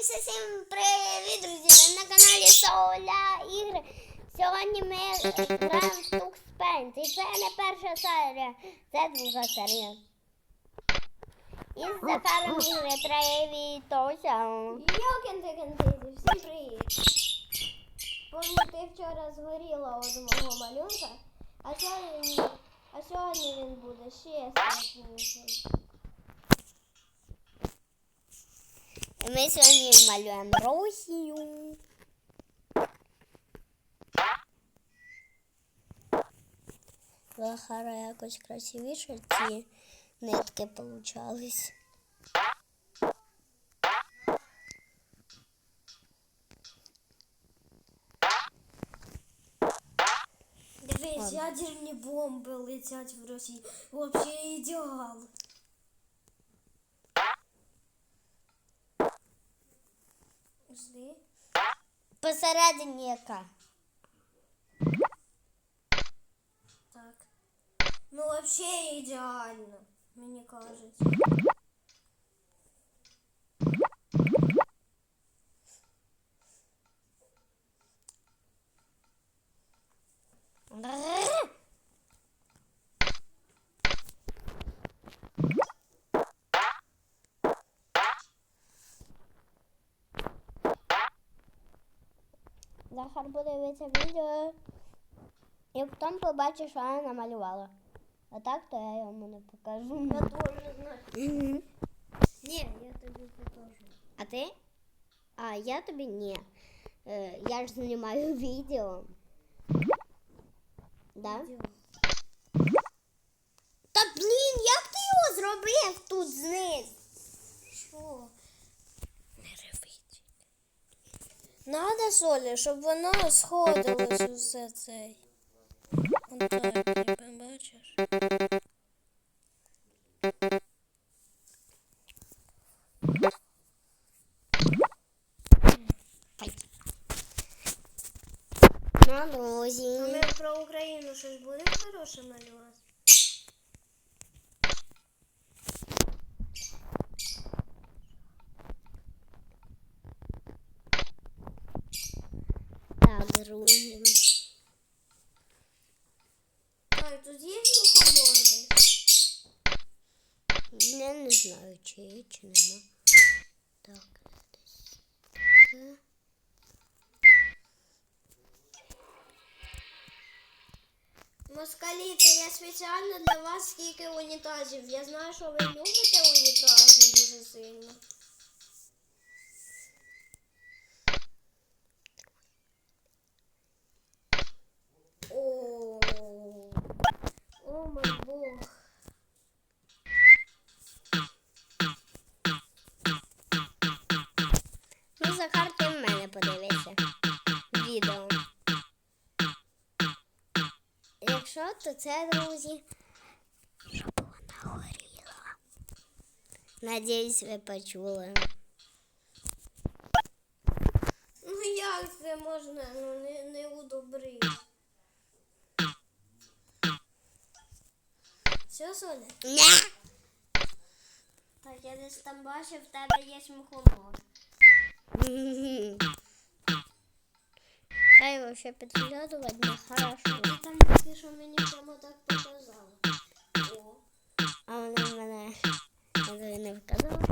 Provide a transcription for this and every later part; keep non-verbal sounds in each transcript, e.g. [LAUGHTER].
Всім привіт, друзі! Ви на каналі Соуля Ігри. Сьогодні ми граємо в Тук Спенс. І це не перша серія, це друга серія. І з Захаром ігри привітося. Йокінти кінтизи, всім привіт! Помню, ти вчора згоріла од мого малюнка, а сьогодні, а сьогодні він буде ще страшніший. І ми сьогодні малюємо Росію. Захара якось красивіше ці нитки получались. Дивись, ядерні бомби летять в Росії. Вообще ідеал. Посередині яка? Так. Ну вообще ідеально, мені кажуть. Захар подивиться відео і потім побачиш, що я намалювала. А так, то я йому не покажу. Я теж знаю. Мгм. Ні, я тобі покажу. А ти? А, я тобі ні. Е, я ж знімаю [LAUGHS] відео. Да? Та блін, як ти його зробив тут знизу? Що? Не ревіть. Надо солі, щоб воно сходилось усе цей. Отак, ніби, бачиш? На нозі. А ми про Україну щось будемо хороше малювати? Так, друзі. Так, тут є глухоморди? Я не знаю, чи є, чи нема. Так, десь. Це. Москалі, це я спеціально для вас скільки унітазів. Я знаю, що ви любите унітази дуже сильно. Якщо, то це, друзі, щоб вона горіла. Надіюсь, ви почули. Ну як це можна ну, не, не удобрити? Все, Соня? Ня! Так, я десь там бачив, в тебе є мухомор. Ай, вообще підглядувати нехорошо. Ти що мені прямо так показала. О. А вона мене якби не вказала.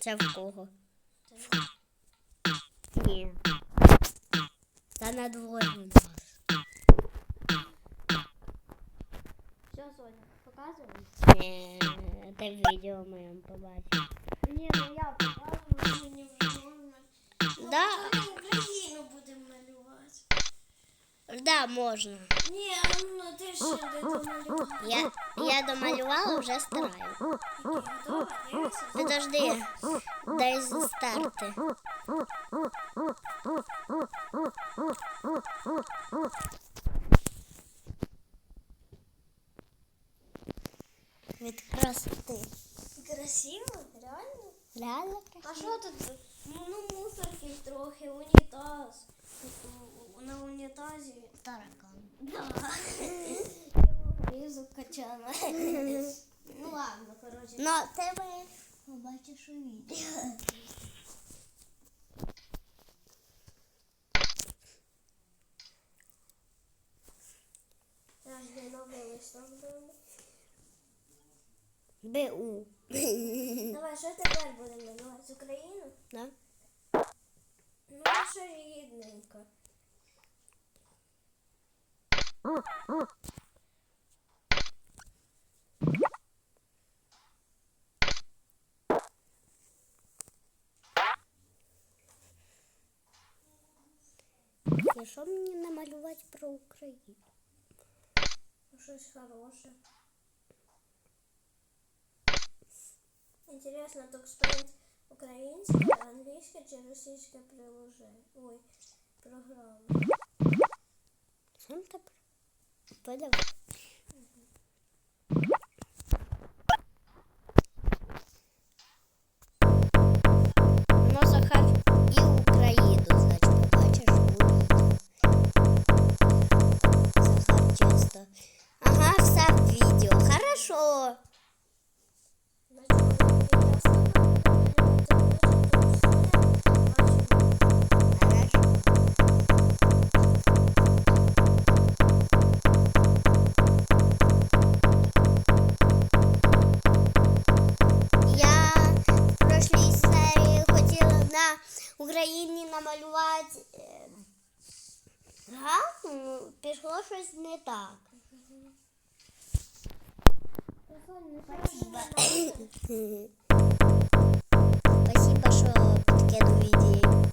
Це- в кого? Ні. Це на дворі у нас. Все, Соня, показуємо? В відео моєму побачиш. Ні, ну я показую. Ну, Да. ми Україну будемо малювати. Да, можна. Ні, ну ти ще не домалювала. Я, я домалювала, вже стараю. Давай, дивися. Подожди, дай старти. Від красоти. Красиво, реально? Реально А красиво. що тут? Ну, мусорки трохи, унітаз. На унітазі. Таракан. Да. різок качала. ну ладно, коротше. Ну, це ви побачиш у відео. БУ. Давай, що тепер будемо малювати? Україну? Да? Ну, наша рідненька. І що мені намалювати про Україну? Ну, Щось хороше. Интересно, так стоит українське, англійська чи російська приложення? Ой, програма. Сам так подав. Україні намалювати е, галку, ну, пішло щось не так. Спасибо, що підкинув ідею.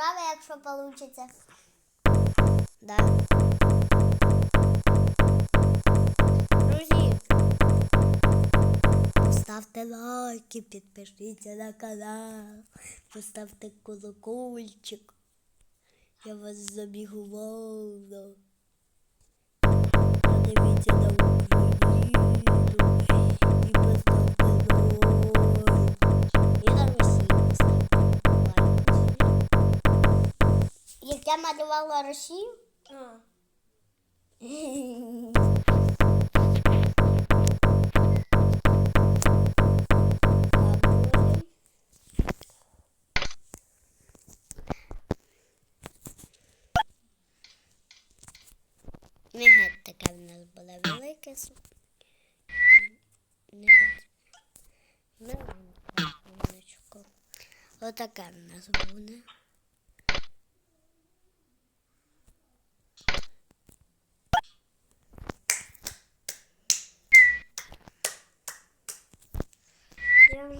Справа, якщо вийде. Да. Друзі, ставте лайки, підпишіться на канал, поставте колокольчик. Я вас забігувала. Подивіться на я малювала Росію, А, геть в нас було велике. с- Не геть. Маленьке. В нас буде.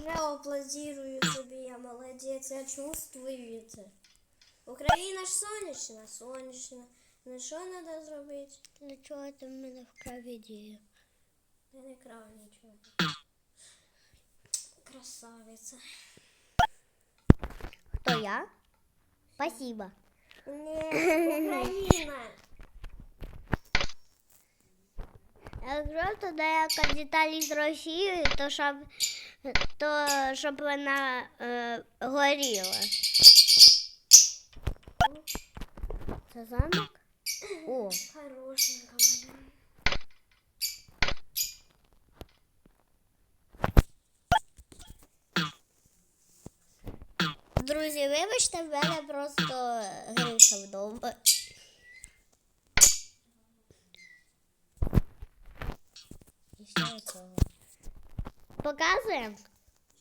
Я вже аплодирую собі, я молодець, я чувствую це. Україна ж сонячна, сонячна. Ну що треба зробити? Для чого ти в мене вкрав ідею? Я не крав нічого. Красавиця. Хто я? Спасибо. Не, Україна. Якщо туди яка деталі з Росії, то щоб, то щоб вона е, горіла. Це замок? О, Хорошенька моя. друзі, вибачте, в мене просто гриша вдома. І цього. Показуємо?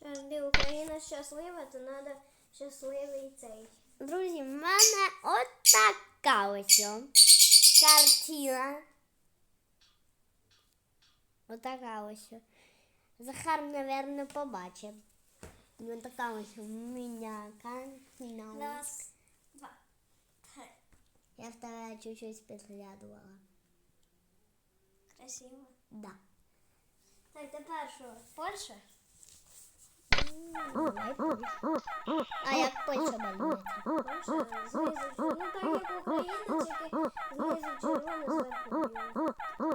Де Україна щаслива, то треба щасливий цей. Друзі, в мене от така ось картина. Отака ось. Захар, напевно, побачив. Ось така ось у мене картина. Раз, два, три. Я в тебе чуть-чуть підглядувала. Красиво. Да. Так, тепер що? Польща? А як Польща малюється? Знизу. Ну так як Україна, тільки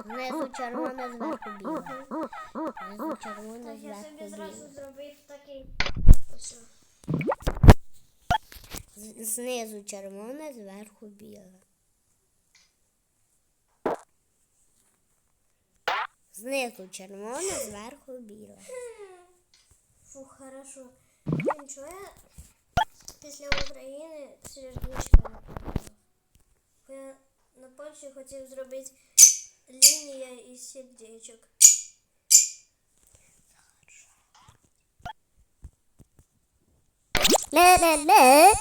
знизу червоно, зверху зверху біле. Знизу червоне, Так, я собі зверху зразу зробив такий. Ось. Знизу червоне, зверху біле. Знизу червоне, зверху біле. Фу, хорошо. Блін, чого я після України сердечко пробував? Я на Польщі хотів зробити лінія із сердечок. Ле-ле-ле.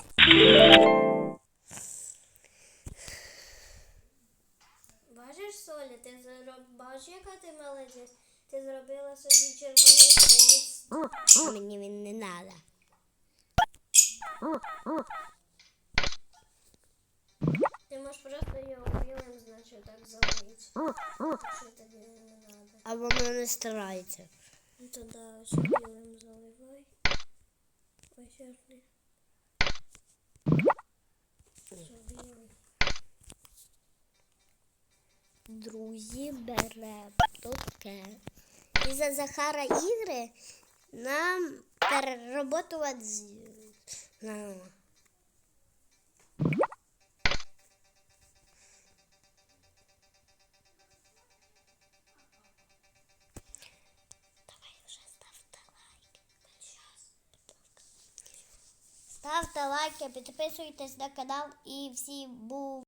Можеш просто його білим, значить, так залити. Що тобі не треба. А воно не старається. Ну то да, ось білим заливай. Ой, чорний. Друзі, бере таке. І за Захара ігри нам переработувати з... Ставте лайки, підписуйтесь на канал і всі був.